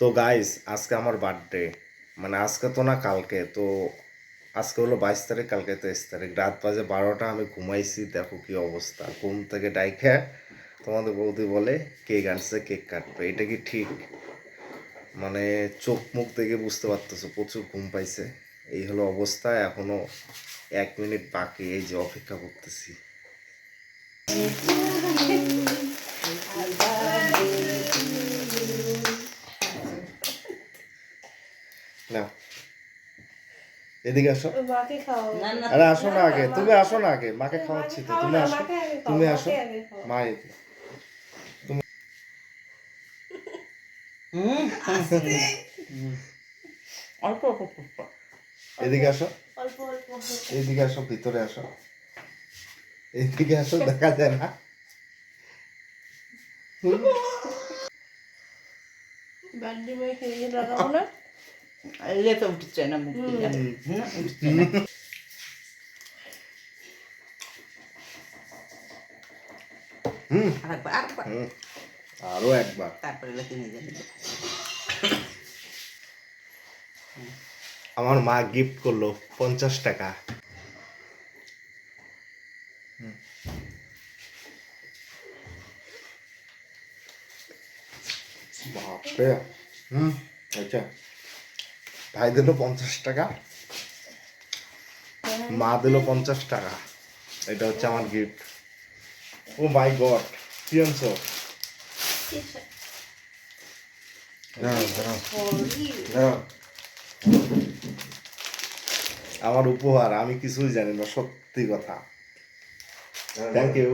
তো গাইস আজকে আমার বার্থডে মানে আজকে তো না কালকে, তো আজকে হলো বাইশ তারিখ, কালকে তেইশ তারিখ। রাত বাজে বারোটা, আমি ঘুমাইছি, দেখো কি অবস্থা। ঘুম থেকে ডাইখে তোমাদের বৌদি বলে, কেক আনছে, কেক কাটবে। এটা কি ঠিক? মানে চোখ মুখ দেখে বুঝতে পারতেছো, প্রচুর ঘুম পাইছে। এই হলো অবস্থা, এখনও এক মিনিট বাকি, এই যে অপেক্ষা করতেছি। না এদিকে আসো। আরে আসো না আগে। তুমি আসো না আগে। মাকে খাওয়াচ্ছি তো। তুমি আসো। তুমি আসো। মা এদিকে। হুম? অল্প অল্প অল্প এদিকে আসো। অল্প অল্প আসো ভিতরে আসো। এইদিকে আসো দেখা যায় না। বার্থডে বয় খেয়ে লাগাবো না। লেপে উঠছে না মুখ দিয়ে হুম, উঠছে না হুম আরেকবার আরেকবার হুম আরো একবার তারপরে লেখে নিয়ে যাবে আমার মা গিফট করলো পঞ্চাশ টাকা হুম। বাপরে হুম আচ্ছা ভাই দিল পঞ্চাশ টাকা। মা দিল পঞ্চাশ টাকা। এটা হচ্ছে আমার গিফট ও মাই গড কি আনছো। আমার উপহার আমি কিছুই জানি না সত্যি কথা। Thank you